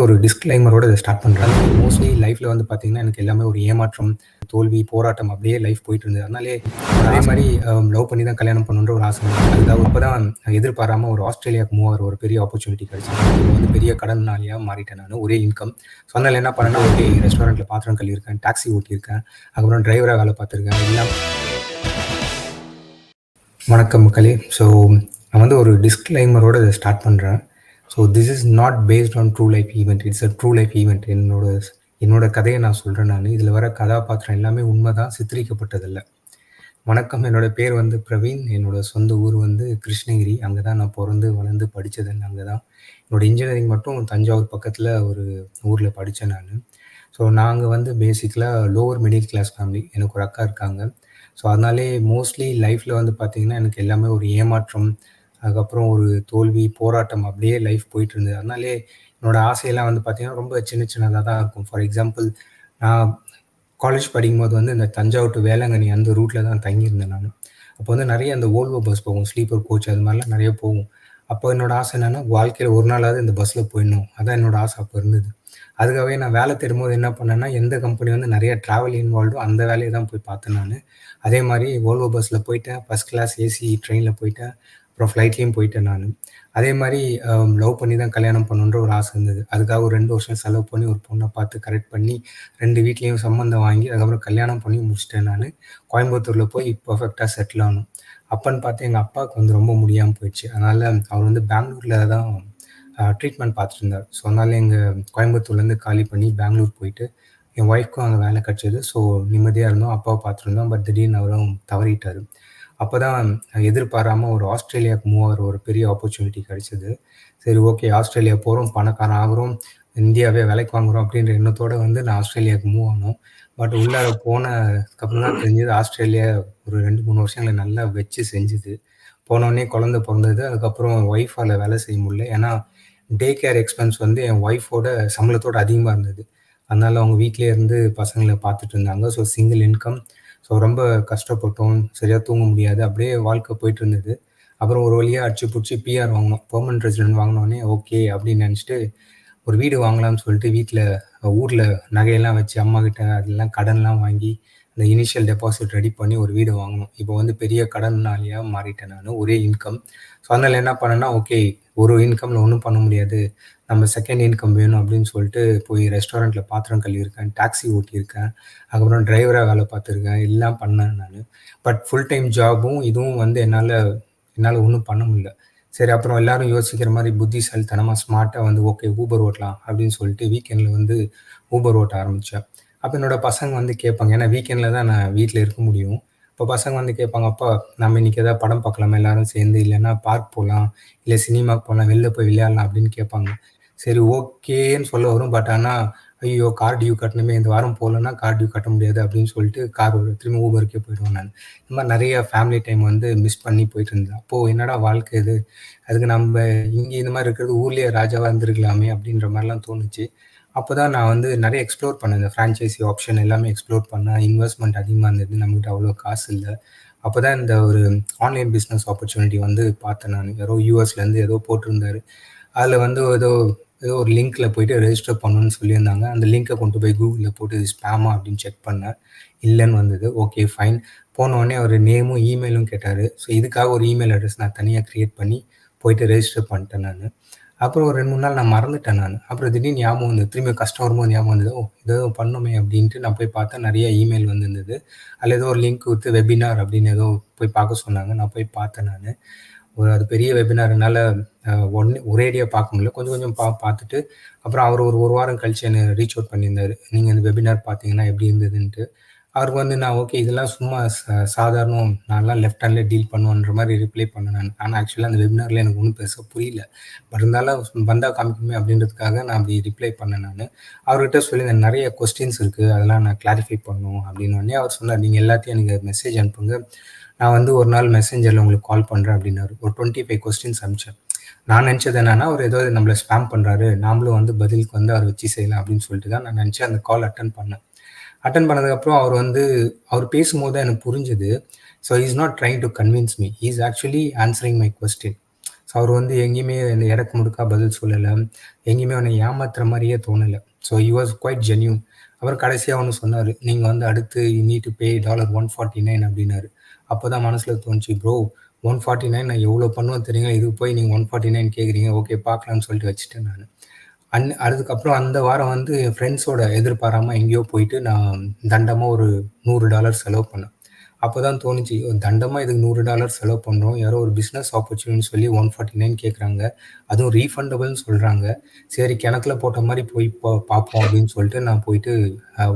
வந்து ஒரு டிஸ்க்ளைமரோட இதை ஸ்டார்ட் பண்ணுறாங்க மோஸ்ட்லி லைஃப்ல வந்து பார்த்தீங்கன்னா, எனக்கு எல்லாமே ஒரு ஏமாற்றம், தோல்வி, போராட்டம் அப்படியே லைஃப் போயிட்டு இருந்தது. அதனாலே அதே மாதிரி um, லவ் பண்ணி தான் கல்யாணம் பண்ணுன்ற ஒரு ஆசை அதுக்காக இப்போ தான் எதிர்பாராம ஒரு ஆஸ்திரேலியாவுக்கு மூவ் ஆகிற ஒரு பெரிய ஆப்பர்ச்சுனிட்டி கிடைச்சது. இப்போ வந்து பெரிய கடன்னாலியாக மாறிட்டேன் நான் ஒரே இன்கம். ஸோ அதனால என்ன பண்ணேன்னா, ஓகே ரெஸ்டாரண்ட்ல பாத்திரம் கழுவிருக்கேன் டாக்ஸி ஓட்டியிருக்கேன், அதுக்கப்புறம் டிரைவராக வேலை பார்த்துருக்கேன். எல்லாம் வணக்கம் மக்களே. ஸோ நான் வந்து ஒரு டிஸ்க்ளைமரோட இத ஸ்டார்ட் பண்ணுறேன் so this is not based on true life event it's a true life event என்னோட என்னோட கதையை நான் சொல்கிறேன் நான் இதில் வர கதாபாத்திரம் எல்லாமே உண்மதான். சித்தரிக்கப்பட்டதில்லை வணக்கம். என்னோட பேர் வந்து பிரவீன். என்னோட சொந்த ஊர் வந்து கிருஷ்ணகிரி. அங்கே தான் நான் பிறந்து வளர்ந்து படித்ததுன்னு அங்கே தான். என்னோட இன்ஜினியரிங் மட்டும் தஞ்சாவூர் பக்கத்தில் ஒரு ஊரில் படித்தேன் நான் ஸோ நாங்கள் வந்து பேசிக்கலாக லோவர் மிடில் கிளாஸ் ஃபேமிலி. எனக்கு ஒரு அக்கா இருக்காங்க. ஸோ அதனாலே மோஸ்ட்லி லைஃப்பில் வந்து பார்த்தீங்கன்னா, எனக்கு எல்லாமே ஒரு ஏமாற்றம், அதுக்கப்புறம் ஒரு தோல்வி, போராட்டம் அப்படியே லைஃப் போயிட்டு இருந்தது. அதனாலே என்னோட ஆசையெல்லாம் வந்து பார்த்தீங்கன்னா, ரொம்ப சின்ன சின்னதாக தான் இருக்கும். ஃபார் எக்ஸாம்பிள் நான் காலேஜ் படிக்கும்போது வந்து இந்த தஞ்சாவூர் டு வேளாங்கண்ணி அந்த ரூட்டில் தான் தங்கியிருந்தேன் நான் அப்போ வந்து நிறைய அந்த வோல்வோ பஸ் போகும். ஸ்லீப்பர் கோச் அது மாதிரிலாம் நிறைய போகும். அப்போ என்னோட ஆசை என்னன்னா, வாழ்க்கையில் ஒரு நாளாவது இந்த பஸ்ஸில் போயிடணும். அதான் என்னோட ஆசை அப்போ இருந்தது. அதுக்காகவே நான் வேலை தேடும்போது என்ன பண்ணேன்னா, எந்த கம்பெனி வந்து நிறைய ட்ராவல் இன்வால்வோ அந்த வேலையை தான் போய் பார்த்தேன் நான் அதே மாதிரி வோல்வோ பஸ்ஸில் போயிட்டேன். ஃபஸ்ட் கிளாஸ் ஏசி ட்ரெயினில் போயிட்டேன். அப்புறம் ஃப்ளைட்லேயும் போயிட்டேன் நான் அதே மாதிரி லவ் பண்ணி தான் கல்யாணம் பண்ணணுன்ற ஒரு ஆசை இருந்தது. அதுக்காக ஒரு ரெண்டு வருஷம் செலவு பண்ணி ஒரு பொண்ணை பார்த்து கரெக்ட் பண்ணி ரெண்டு வீட்லேயும் சம்மந்தம் வாங்கி, அதுக்கப்புறம் கல்யாணம் பண்ணி முடிச்சிட்டேன் நான் கோயம்புத்தூரில் போய் பர்ஃபெக்டாக செட்டில் ஆனோம். அப்பன்னு பார்த்து எங்கள் அப்பாவுக்கு வந்து ரொம்ப முடியாமல் போயிடுச்சு. அதனால் அவர் வந்து பெங்களூரில் தான் ட்ரீட்மெண்ட் பார்த்துட்டு இருந்தார் ஸோ அதனால் எங்கள் கோயம்புத்தூர்லேருந்து காலி பண்ணி பெங்களூர் போயிட்டு, என் ஒய்ஃப்க்கும் அங்கே வேலை கிடச்சிது ஸோ நிம்மதியாக இருந்தோம். அப்பாவை பார்த்துருந்தோம். பட் திடீர்னு அவரும் தவறிட்டார் அப்பதான் எதிர்பாராம ஒரு ஆஸ்திரேலியாவுக்கு மூவ் ஆகிற ஒரு பெரிய ஆப்பர்ச்சுனிட்டி கிடைச்சது. சரி ஓகே ஆஸ்திரேலியா போகிறோம் பணக்காரன் ஆகுறோம், இந்தியாவே வேலைக்கு வாங்குறோம் அப்படின்ற எண்ணத்தோடு வந்து நான் ஆஸ்திரேலியாவுக்கு மூவ் ஆனோம். பட் உள்ளார போனதுக்கப்புறம் தான் தெரிஞ்சது ஆஸ்திரேலியா ஒரு ரெண்டு மூணு வருஷங்களை நல்லா வச்சு செஞ்சுது. போனோடனே குழந்தை பிறந்தது அதுக்கப்புறம் ஒய்ஃபால வேலை செய்ய முடியல. ஏன்னா, டே கேர் எக்ஸ்பென்ஸ் வந்து என் ஒய்ஃபோட சம்பளத்தோட அதிகமாக இருந்தது. அதனால அவங்க வீட்லயே இருந்து பசங்களை பார்த்துட்டு இருந்தாங்க. So single income. ஸோ ரொம்ப கஷ்டப்பட்டோம். சரியாக தூங்க முடியாது. அப்படியே வாழ்க்கை போயிட்டு இருந்தது. அப்புறம் ஒரு வழியாக அடிச்சு பிடிச்சி பிஆர் வாங்கினோம் பெர்மனன்ட் ரெசிடென்ட் வாங்கினோடனே ஓகே அப்படின்னு நினச்சிட்டு ஒரு வீடு வாங்கலாம்னு சொல்லிட்டு வீட்டில் ஊரில் நகையெல்லாம் வச்சு அம்மாகிட்ட அதெல்லாம் கடன்லாம் வாங்கி, அந்த இனிஷியல் டெபாசிட் ரெடி பண்ணி ஒரு வீடு வாங்கினோம் இப்போ வந்து பெரிய கடனாளியா மாறிட்டேன் நான் ஒரே இன்கம். ஸோ அதனால் என்ன பண்ணேன்னா, ஓகே ஒரு இன்கம்ல ஒன்றும் பண்ண முடியாது. நம்ம செகண்ட் இன்கம் வேணும் அப்படின்னு சொல்லிட்டு போய் ரெஸ்டாரண்ட்ல பாத்திரம் கழுவியிருக்கேன், டாக்ஸி ஓட்டியிருக்கேன், அதுக்கப்புறம் டிரைவராக வேலை பார்த்துருக்கேன். எல்லாம் பண்ணேன் நான் பட் ஃபுல் டைம் ஜாபும் இதுவும் வந்து என்னால் என்னால் ஒன்றும் பண்ண முடியல. சரி அப்புறம் எல்லாரும் யோசிக்கிற மாதிரி புத்திசாலித்தனமாக ஸ்மார்ட்டாக வந்து ஓகே ஊபர் ஓட்டலாம் அப்படின்னு சொல்லிட்டு வீக்கெண்டில் வந்து ஊபர் ஓட்ட ஆரம்பித்தேன் அப்போ என்னோட பசங்க வந்து கேட்பாங்க. ஏன்னா வீக்கெண்டில் தான் நான் வீட்டில் இருக்க முடியும். இப்போ பசங்க வந்து கேட்பாங்க, "அப்பா நம்ம இன்னைக்கு ஏதாவது படம் பார்க்கலாமா எல்லாரும் சேர்ந்து? இல்லைன்னா பார்க் போகலாம் இல்லை சினிமா போகலாம் வெளில போய் விளையாடலாம்" அப்படின்னு கேட்பாங்க. சரி ஓகேன்னு சொல்ல வரும். பட் ஆனால் ஐயோ கார் டியூ கட்டணுமே இந்த வாரம் போகலன்னா கார் டியூ கட்ட முடியாது அப்படின்னு சொல்லிட்டு கார் திரும்ப ஊபருக்கே போயிடுவேன் நான் இந்த மாதிரி நிறைய ஃபேமிலி டைம் வந்து மிஸ் பண்ணி போயிட்டு இருந்தேன் அப்போது என்னடா வாழ்க்கை இது? அதுக்கு நம்ம இங்கே இந்த மாதிரி இருக்கிறது ஊர்லேயே ராஜாவாக இருந்திருக்கலாமே அப்படின்ற மாதிரிலாம் தோணுச்சு. அப்போ தான் நான் வந்து நிறைய எக்ஸ்ப்ளோர் பண்ணேன். இந்த ஃப்ரான்ச்சைசி ஆப்ஷன் எல்லாமே எக்ஸ்ப்ளோர் பண்ணேன். இன்வெஸ்ட்மெண்ட் அதிகமாக இருந்தது. நம்மகிட்ட அவ்வளோ காசு அப்போ தான் இந்த ஒரு ஆன்லைன் பிஸ்னஸ் ஆப்பர்ச்சுனிட்டி வந்து பார்த்தேன் நான் யாரோ யூஎஸ்லேருந்து ஏதோ போட்டிருந்தாரு. அதில் வந்து ஏதோ ஏதோ ஒரு லிங்க்ல போயிட்டு ரெஜிஸ்டர் பண்ணணும்னு சொல்லியிருந்தாங்க. அந்த லிங்க்கை கொண்டு போய் கூகுளில் போட்டு இது ஸ்பேமா அப்படின்னு செக் பண்ணேன். இல்லைன்னு வந்தது. Okay fine. போனோடனே அவர் நேமும், இமெயிலும் கேட்டார் ஸோ இதுக்காக ஒரு இமெயில் அட்ரஸ் நான் தனியாக க்ரியேட் பண்ணி போயிட்டு ரெஜிஸ்டர் பண்ணிட்டேன் நான் அப்புறம் ஒரு 2, 3 நாள் நான் மறந்துட்டேன் நான் அப்புறம் திடீர்னு ஞாபகம் வந்தது. திரும்பி கஷ்டம் வரும்போது ஞாபகம் வந்தது. ஓ! ஏதோ பண்ணோமே அப்படின்ட்டு நான் போய் பார்த்தேன். நிறைய இமெயில் வந்திருந்தது. அதில் ஏதோ ஒரு லிங்க் வித்து வெபினார் அப்படின்னு ஏதோ போய் பார்க்க சொன்னாங்க. நான் போய் பார்த்தேன் நான் ஒரு அது பெரிய வெபினார்னால என்னால ஒரேடியாக பார்க்க முடியல. கொஞ்சம் கொஞ்சம் பா பார்த்துட்டு, அப்புறம் அவர் ஒரு ஒரு வாரம் கழிச்சு என்னை ரீச் அவுட் பண்ணியிருந்தாரு. நீங்கள் இந்த வெபினார் பார்த்தீங்கன்னா எப்படி இருந்ததுன்ட்டு. அவருக்கு வந்து நான் ஓகே இதெல்லாம் சும்மா சாதாரணம். நான்லாம் லெஃப்ட் ஹேண்ட்ல டீல் பண்ணுவேன்ற மாதிரி ரிப்ளை பண்ணேன் நான் ஆனால் ஆக்சுவலாக அந்த வெபினாரில் எனக்கு ஒன்றும் பெருசாக புரியல. பட் இருந்தாலும் வந்தால் காமிக்குமே அப்படின்றதுக்காக நான் அப்படி ரிப்ளை பண்ணேன் நான் அவர்கிட்ட சொல்லியிருந்தேன் நிறைய கொஸ்டின்ஸ் இருக்குது அதெல்லாம் நான் கிளாரிஃபை பண்ணணும் உடனே அவர் சொன்னார் நீங்கள் எல்லாத்தையும் எனக்கு மெசேஜ் அனுப்புங்க. நான் வந்து ஒரு நாள் மெசேஞ்சரில் உங்களுக்கு கால் பண்ணுறேன் அப்படின்னாரு. ஒரு 25 கொஸ்டின்ஸ் அனுப்பிச்சேன். நான் நினச்சது என்னன்னா, அவர் ஏதோ நம்மளை ஸ்பாம் பண்ணுறாரு நாமளும் வந்து பதிலுக்கு வந்து அவர் வச்சு செய்யலாம் அப்படின்னு சொல்லிட்டு தான் நான் நினச்சி அந்த கால் அட்டன் பண்ணேன். அட்டன் பண்ணதுக்கப்புறம் அவர் வந்து அவர் பேசும்போது தான் எனக்கு புரிஞ்சுது. So is not trying to convince me. Is actually answering my question. So அவர் வந்து எங்கேயுமே இந்த இடக்கு முடுக்கா பதில் சொல்லலை. எங்கேயுமே அவனை ஏமாத்துற மாதிரியே தோணலை. So you was quite genuine அவர் கடைசியாக ஒன்று சொன்னார் நீங்கள் வந்து அடுத்து need to pay dollar one forty nine அப்படின்னாரு. அப்போ தான் மனசில் தோணுச்சு ப்ரோ ஒன் ஃபார்ட்டி நைன் நான் எவ்வளோ பண்ணுவோம் தெரியுங்க இதுக்கு போய் நீங்கள் ஒன் ஃபார்ட்டி நைன் கேட்குறீங்க ஓகே பார்க்கலான்னு சொல்லிட்டு வச்சுட்டேன் நான். அன் அதுக்கப்புறம் அந்த வாரம் வந்து என் ஃப்ரெண்ட்ஸோட எதிர்பாராமல் எங்கேயோ போயிட்டு நான் தண்டமாக ஒரு நூறு டாலர் செலவு பண்ணேன். அப்போ தான் தோணுச்சு தண்டமாக இதுக்கு நூறு டாலர் செலவு பண்ணுறோம் யாரோ ஒரு பிஸ்னஸ் ஆப்பர்ச்சுனிட்டின்னு சொல்லி ஒன் ஃபார்ட்டி நைன் கேட்குறாங்க அதுவும் ரீஃபண்டபிள்னு சொல்கிறாங்க சரி கிணக்கில் போட்ட மாதிரி போய் பா பார்ப்போம் அப்படின்னு சொல்லிட்டு நான் போயிட்டு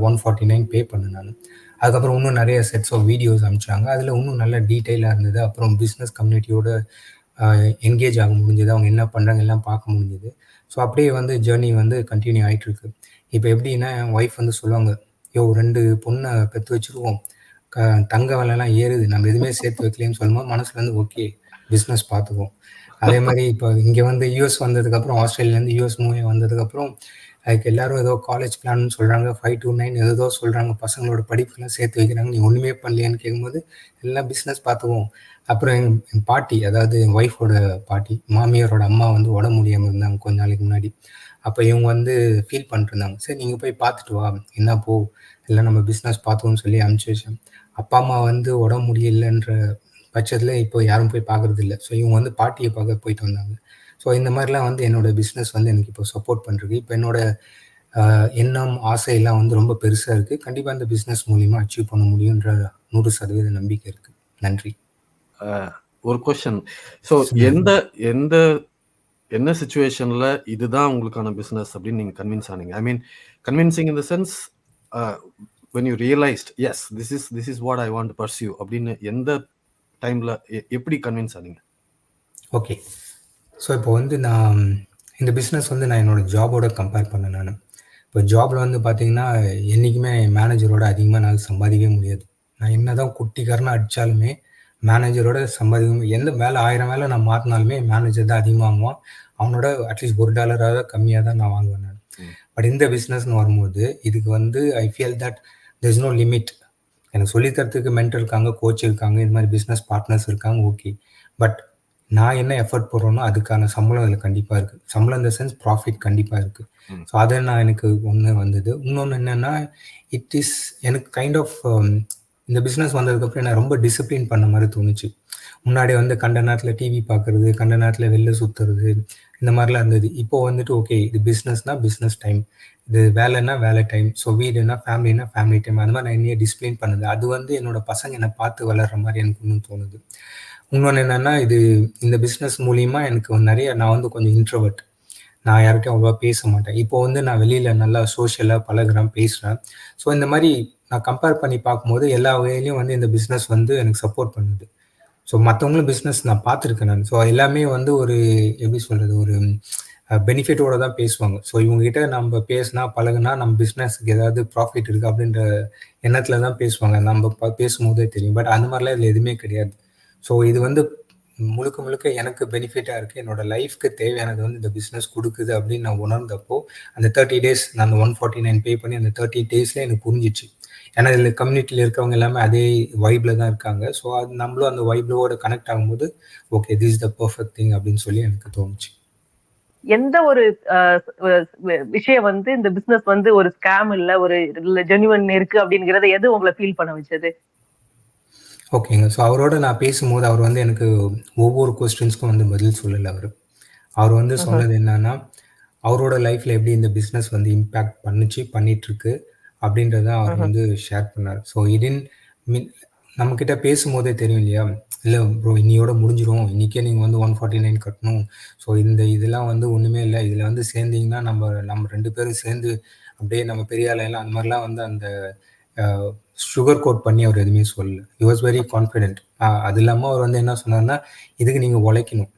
ஒன் ஃபார்ட்டி நைன் பே பண்ணேன் நான். அதுக்கப்புறம் இன்னும் நிறைய செட்ஸ் ஆஃப் வீடியோஸ் அனுப்பிச்சாங்க. அதில் இன்னும் நல்ல டீட்டெயிலாக இருந்தது. அப்புறம் பிஸ்னஸ் கம்யூனிட்டியோட என்கேஜ் ஆக முடிஞ்சது. அவங்க என்ன பண்ணுறாங்க எல்லாம் பார்க்க முடிஞ்சது. ஸோ அப்படியே வந்து ஜேர்னி வந்து கண்டினியூ ஆகிட்டுருக்கு இப்போ எப்படின்னா என் ஒய்ஃப் வந்து சொல்லுவாங்க யோ ரெண்டு பொண்ணை பெற்று வச்சுருவோம் க தங்க விலைலாம் ஏறுது. நம்ம எதுவுமே சேர்த்து வைக்கலன்னு சொல்லும்போது மனசில் வந்து ஓகே பிஸ்னஸ் பார்த்துக்குவோம் அதே மாதிரி இப்போ இங்கே வந்து யூஎஸ் வந்ததுக்கப்புறம் ஆஸ்திரேலியாலேருந்து யூஎஸ் மூவி வந்ததுக்கப்புறம் அதுக்கு எல்லாரும் ஏதோ காலேஜ் பிளான்னு சொல்கிறாங்க ஃபைவ் டூ நைன் ஏதோ சொல்கிறாங்க பசங்களோட படிப்புலாம் சேர்த்து வைக்கிறாங்க. நீ ஒன்றுமே பண்ணலையான்னு கேட்கும்போது எல்லாம் பிஸ்னஸ் பார்த்துவோம் அப்புறம் என் என் பாட்டி அதாவது என் ஒய்ஃபோட பாட்டி மாமியாரோட அம்மா வந்து உடம்பு முடியாமல் இருந்தாங்க கொஞ்ச நாளைக்கு முன்னாடி. அப்போ இவங்க வந்து ஃபீல் பண்ணிட்டுருந்தாங்க. சரி நீங்கள் போய் பார்த்துட்டு வா. என்ன போ? இல்லை நம்ம பிஸ்னஸ் பார்த்தோம்னு சொல்லி அனுப்பிச்சி வச்சேன் அப்பா அம்மா வந்து உடம்பு முடியலன்ற பட்சத்தில் இப்போ யாரும் போய் பார்க்குறது இல்லை ஸோ இவங்க வந்து பாட்டியை பார்க்க போயிட்டு வந்தாங்க. ஸோ இந்த மாதிரிலாம் வந்து என்னோட பிஸ்னஸ் வந்து எனக்கு இப்போ சப்போர்ட் பண்ணுறது இப்போ என்னோட எண்ணம் ஆசையெல்லாம் வந்து ரொம்ப பெருசாக இருக்குது கண்டிப்பாக இந்த பிஸ்னஸ் மூலிமா அச்சீவ் பண்ண முடியுன்ற நூறு சதவீத நம்பிக்கை இருக்குது நன்றி. ஒரு கொஸ்டின் ஸோ எந்த எந்த என்ன சுச்சுவேஷன்ல இதுதான் உங்களுக்கான பிஸ்னஸ் அப்படின்னு நீங்க convince ஆனீங்க? I mean convincing in the sense when you realised yes this is this is what I want pursue அப்படின்னு எந்த டைம்ல எப்படி கன்வின்ஸ் ஆனீங்க? ஓகே ஸோ இப்போ வந்து நான் இந்த பிஸ்னஸ் வந்து நான் என்னோட ஜாபோட கம்பேர் பண்ணேன் நான். இப்போ ஜாப்ல வந்து பார்த்தீங்கன்னா என்றைக்குமே மேனேஜரோட அதிகமாக நான் சம்பாதிக்கவே முடியாது. நான் என்ன தான் குட்டிக்காரனாக அடித்தாலுமே மேனேஜரோட சம்பாதிக்க எந்த வேலை ஆயிரம் வேலை நான் மாற்றினாலுமே மேனேஜர் தான் அதிகமாக வாங்குவான். அவனோட அட்லீஸ்ட் ஒரு டாலராக கம்மியாக தான் நான் வாங்குவேன் நான். பட் இந்த பிஸ்னஸ்னு வரும்போது இதுக்கு வந்து I feel that there is no limit எனக்கு சொல்லித்தரத்துக்கு மென்டர் இருக்காங்க கோச் இருக்காங்க இந்த மாதிரி பிஸ்னஸ் பார்ட்னர்ஸ் இருக்காங்க ஓகே பட் நான் என்ன எஃபர்ட் போடுறேனோ அதுக்கான சம்பளம் அதில் கண்டிப்பாக இருக்குது சம்பளம் இந்த சென்ஸ் ப்ராஃபிட் கண்டிப்பாக இருக்குது ஸோ அதை நான் எனக்கு ஒன்று வந்தது. இன்னொன்று என்னென்னா இட் இஸ் எனக்கு கைண்ட் ஆஃப் இந்த பிஸ்னஸ் வந்ததுக்கப்புறம் என்ன ரொம்ப டிசிப்ளின் பண்ண மாதிரி தோணுச்சு. முன்னாடி வந்து கண்ட நேரத்தில் டிவி பார்க்குறது கண்ட நேரத்தில் வெளில சுற்றுறது இந்த மாதிரிலாம் இருந்தது. இப்போ வந்துட்டு ஓகே இது பிஸ்னஸ்னா பிஸ்னஸ் டைம் இது வேலைன்னா வேலை டைம் ஸோ வீடுனா ஃபேமிலினா ஃபேமிலி டைம் அந்த மாதிரி நான் என்னையே டிசிப்ளின் பண்ணுது. அது வந்து என்னோட பசங்க என்னை பார்த்து வளர்கிற மாதிரி எனக்கு இன்னும் தோணுது. இன்னொன்று என்னென்னா இது இந்த பிஸ்னஸ் மூலியமா எனக்கு நிறைய நான் வந்து கொஞ்சம் இன்ட்ரவர்ட் நான் யார்கிட்டையும் அவ்வளோவா பேச மாட்டேன். இப்போ வந்து நான் வெளியில் நல்லா சோஷியலாக பழகிறேன் பேசுகிறேன் ஸோ இந்த மாதிரி நான் கம்பேர் பண்ணி பார்க்கும்போது எல்லா வகையிலையும் வந்து இந்த பிஸ்னஸ் வந்து எனக்கு சப்போர்ட் பண்ணுது. ஸோ மற்றவங்களும் பிஸ்னஸ் நான் பார்த்துருக்கேன் நான். ஸோ எல்லாமே வந்து ஒரு எப்படி சொல்கிறது ஒரு பெனிஃபிட்டோட தான் பேசுவாங்க. ஸோ இவங்ககிட்ட நம்ம பேசினா பழகுனா நம்ம பிஸ்னஸ்க்கு ஏதாவது ப்ராஃபிட் இருக்குது அப்படின்ற எண்ணத்தில் தான் பேசுவாங்க. நம்ம பேசும்போதே தெரியும். பட் அந்த மாதிரிலாம் இதில் எதுவுமே கிடையாது. ஸோ இது வந்து முழுக்க முழுக்க எனக்கு பெனிஃபிட்டாக இருக்குது என்னோட லைஃப்க்கு தேவையானது வந்து இந்த பிஸ்னஸ் கொடுக்குது அப்படின்னு நான் உணர்ந்தப்போ அந்த தேர்ட்டி டேஸ் நான் அந்த ஒன் ஃபார்ட்டி நைன் பே பண்ணி அந்த தேர்ட்டி டேஸில் எனக்கு புரிஞ்சிச்சு. ஏன்னா இதில் கம்யூனிட்டியில் இருக்கவங்க எல்லாமே அதே வைப்பில் தான் இருக்காங்க. ஸோ அது நம்மளும் அந்த வைப்லோட கனெக்ட் ஆகும்போது okay this the perfect thing அப்படின்னு சொல்லி எனக்கு தோணுச்சு. எந்த ஒரு விஷயம் வந்து இந்த பிசினஸ் வந்து ஒரு ஸ்கேம் இல்ல ஒரு ஜெனுவன் இருக்கு அப்படிங்கறத எது உங்களை ஃபீல் பண்ண வச்சது? ஓகேங்க. ஸோ அவரோட நான் பேசும்போது அவர் வந்து எனக்கு ஒவ்வொரு கொஸ்டின்ஸ்க்கும் வந்து பதில் சொல்லலை அவர். அவர் வந்து சொன்னது என்னன்னா அவரோட லைஃப்ல எப்படி இந்த பிஸ்னஸ் வந்து இம்பேக்ட் பண்ணுச்சு பண்ணிட்டு இருக்கு அப்படின்றத அவர் வந்து ஷேர் பண்ணார். ஸோ இடின் மீன் நம்ம கிட்ட பேசும்போதே தெரியும் இல்லையா? இல்லை ப்ரோ இன்னையோட முடிஞ்சிடும் இன்னைக்கே நீங்கள் வந்து ஒன் ஃபார்ட்டி நைன் கட்டணும். ஸோ இந்த இதெல்லாம் வந்து ஒன்றுமே இல்லை. இதில் வந்து சேர்ந்தீங்கன்னா நம்ம நம்ம ரெண்டு பேரும் சேர்ந்து அப்படியே நம்ம பெரிய ஆளையெல்லாம் அந்த மாதிரிலாம் வந்து அந்த சுகர் கோட் பண்ணி அவர் எதுவுமே சொல்லல. யூ வாஸ் வெரி கான்ஃபிடென்ட் அது இல்லாமல் அவர் வந்து என்ன சொன்னார்னா இதுக்கு நீங்கள் உழைக்கணும்.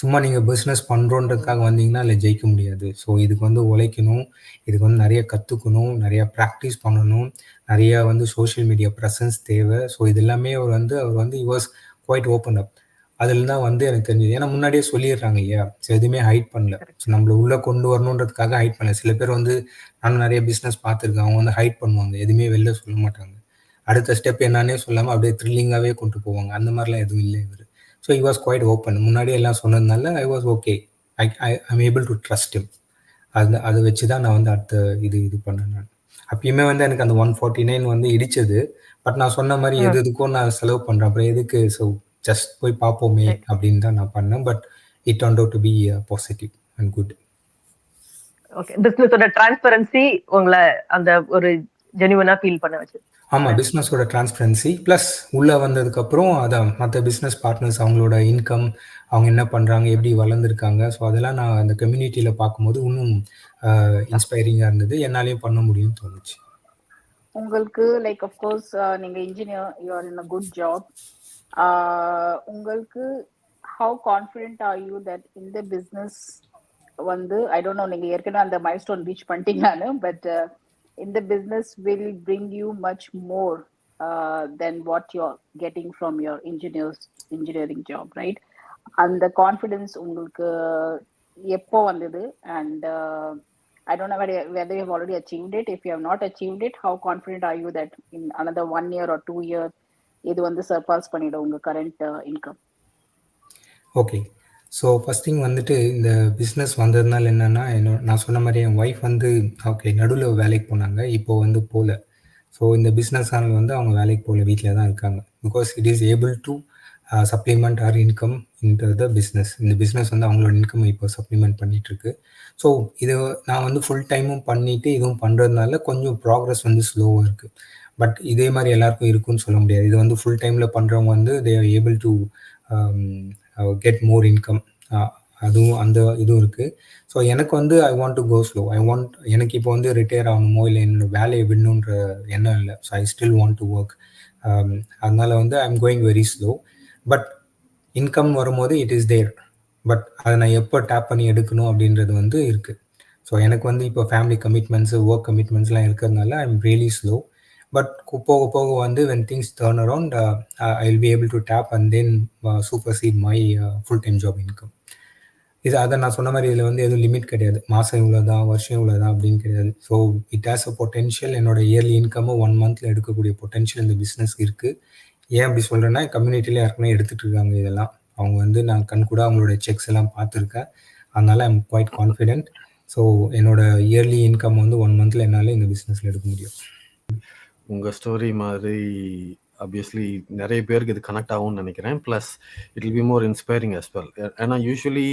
சும்மா நீங்கள் பிஸ்னஸ் பண்ணுறோன்றதுக்காக வந்தீங்கன்னா இல்லை ஜெயிக்க முடியாது. ஸோ இதுக்கு வந்து உழைக்கணும். இதுக்கு வந்து நிறைய கற்றுக்கணும் நிறைய ப்ராக்டிஸ் பண்ணணும். நிறைய வந்து சோஷியல் மீடியா ப்ரெசன்ஸ் தேவை. ஸோ இது எல்லாமே அவர் வந்து அவர் வந்து you was quite open up அதில் தான் வந்து எனக்கு தெரிஞ்சது. ஏன்னா முன்னாடியே சொல்லிடுறாங்க இல்லையா எதுவுமே ஹைட் பண்ணல. ஸோ நம்மளை உள்ளே கொண்டு வரணுன்றதுக்காக ஹைட் பண்ணல. சில பேர் வந்து நானும் நிறைய பிஸ்னஸ் பார்த்துருக்கேன். அவங்க வந்து ஹைட் பண்ணுவாங்க. எதுவுமே வெளில சொல்ல மாட்டாங்க. அடுத்த ஸ்டெப் என்னன்னே சொல்லாமல் அப்படியே த்ரில்லிங்காகவே கொண்டு போவாங்க. அந்த மாதிரிலாம் எதுவும் இல்லை இவர். So I was quite open முன்னாடி எல்லாம் சொன்னதுனால I was okay I I I'm able to trust him. அது அதை வச்சு தான் நான் வந்து அடுத்த இது இது பண்ணேன் நான். அப்பயுமே வந்து எனக்கு அந்த ஒன் ஃபார்ட்டி நைன் வந்து இடிச்சது. பட் நான் சொன்ன மாதிரி எது எதுக்கும் நான் செலவு பண்ணுறேன் அப்புறம் எதுக்கு? ஸோ ஜஸ்ட் போய் பார்ப்போமே அப்படின்னு தான் நான் பண்ணேன். But it on to be positive and good okay பிசினஸோட transparency உங்களை அந்த ஒரு ஜெனுவனா ஃபீல் பண்ண வச்சு. ஆமா பிஸ்னஸோட டிரான்ஸ்பரன்சி ப்ளஸ் உள்ள வந்ததுக்கு அப்புறம் அதான் மற்ற பிஸ்னஸ் பார்ட்னர்ஸ் அவங்களோட இன்கம் அவங்க என்ன பண்றாங்க எப்படி வளர்ந்துருக்காங்க. ஸோ அதெல்லாம் நான் அந்த கம்யூனிட்டியில பார்க்கும்போது இன்னும் இன்ஸ்பைரிங்கா இருந்தது. என்னாலையும் பண்ண முடியும்னு தோணுச்சு. உங்களுக்கு லைக் அஃப்கோர்ஸ் நீங்க engineer you are in a good job உங்களுக்கு how confident are you that இந்த பிஸ்னஸ் வந்து ஐ டோன்ட் நோ நீங்க ஏற்கனவே அந்த மைல் ஸ்டோன் ரீச் பண்ணிட்டீங்களான்னு பட் இந்த business will bring you much more then what you are getting from your engineers engineering job right அந்த confidence உங்களுக்கு எப்போ வந்தது and I don't know whether you already already it if you have not not it how confident are you that in another one year or two two இது வந்து surpass பண்ணிடும் உங்க current income okay so first thing வந்துட்டு இந்த business வந்ததுனால என்னென்னா என்னோட நான் சொன்ன மாதிரி என் ஒய்ஃப் வந்து ஓகே நடுவில் வேலைக்கு போனாங்க இப்போ வந்து போகல ஸோ இந்த பிஸ்னஸ் ஆனல் வந்து அவங்க வேலைக்கு போகல வீட்டில் தான் இருக்காங்க. Because it is able to supplement our income into the business இந்த பிஸ்னஸ் வந்து அவங்களோட இன்கம் இப்போ சப்ளிமெண்ட் பண்ணிகிட்ருக்கு ஸோ இது நான் வந்து ஃபுல் டைமும் பண்ணிவிட்டு இதுவும் பண்ணுறதுனால கொஞ்சம் ப்ராக்ரஸ் வந்து ஸ்லோவாக இருக்குது பட் இதே மாதிரி எல்லாருக்கும் இருக்குன்னு சொல்ல முடியாது. இது வந்து ஃபுல் டைமில் பண்ணுறவங்க வந்து they are able to get more income அதுவும் அந்த இதுவும் இருக்குது ஸோ எனக்கு வந்து I want to go slow I want எனக்கு இப்போ வந்து ரிட்டையர் ஆகணுமோ இல்லை என்னோட வேலையை விடணுன்ற எண்ணம் இல்லை. So I still want to work அதனால வந்து I am going very slow but income வரும்போது இட் இஸ் தேர் பட் அதை நான் எப்போ டேப் பண்ணி எடுக்கணும் அப்படின்றது வந்து இருக்குது ஸோ எனக்கு வந்து இப்போ ஃபேமிலி கமிட்மெண்ட்ஸு ஒர்க் கமிட்மெண்ட்ஸ்லாம் இருக்கிறதுனால I am really slow but போக போக வந்து when things turn around I will be able to tap and then supersede my full time job income இது அதை நான் சொன்ன மாதிரி இதில் வந்து எதுவும் லிமிட் கிடையாது. மாதம் இவ்வளோ தான் வருஷம் இவ்வளோ தான் அப்படின்னு கிடையாது. So it has a potential என்னோட இயர்லி இன்கம்மை ஒன் மந்த்தில் எடுக்கக்கூடிய பொட்டென்ஷியல் இந்த பிஸ்னஸ் இருக்குது ஏன் அப்படி சொல்கிறேன்னா கம்யூனிட்டியில் யாருக்குமே எடுத்துகிட்டு இருக்காங்க இதெல்லாம். அவங்க வந்து நான் கண் கூட அவங்களோட செக்ஸ் எல்லாம் பார்த்துருக்கேன். அதனால ஐம் குவைட் கான்ஃபிடென்ட் ஸோ என்னோட இயர்லி இன்கம் வந்து ஒன் மந்த்தில் என்னால் இந்த பிஸ்னஸில் எடுக்க முடியும். உங்கள் ஸ்டோரி மாதிரி அப்வியஸ்லி நிறைய பேருக்கு இது கனெக்ட் ஆகும்னு நினைக்கிறேன். Plus it will be more inspiring as well ஏன்னா யூஸ்வலி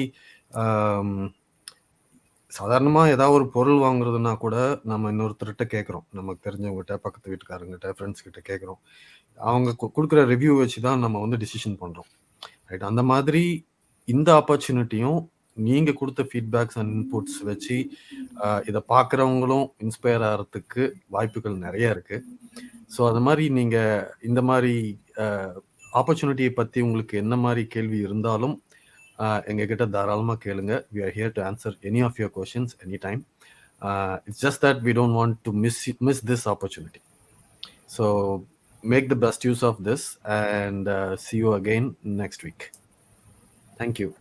சாதாரணமாக ஏதாவது ஒரு பொருள் வாங்குறதுனா கூட நம்ம இன்னொருத்தர்கிட்ட கேட்குறோம். நமக்கு தெரிஞ்சவங்ககிட்ட பக்கத்து வீட்டுக்காரங்கிட்ட ஃப்ரெண்ட்ஸ் கிட்ட கேட்குறோம். அவங்க கொடுக்குற ரிவ்யூ வச்சு தான் நம்ம வந்து டிசிஷன் பண்ணுறோம் ரைட் அந்த மாதிரி இந்த ஆப்பர்ச்சுனிட்டியும் நீங்கள் கொடுத்த ஃபீட்பேக்ஸ் அண்ட் இன்புட்ஸ் வச்சு இதை பார்க்குறவங்களும் இன்ஸ்பயர் ஆகிறதுக்கு வாய்ப்புகள் நிறைய இருக்குது ஸோ அது மாதிரி நீங்கள் இந்த மாதிரி ஆப்பர்ச்சுனிட்டியை பற்றி உங்களுக்கு என்ன மாதிரி கேள்வி இருந்தாலும் எங்ககிட்ட தாராளமாக கேளுங்க. We are here to answer any of your questions any time it's just that we don't want to miss miss this opportunity so make the best use of this and see you again next week week.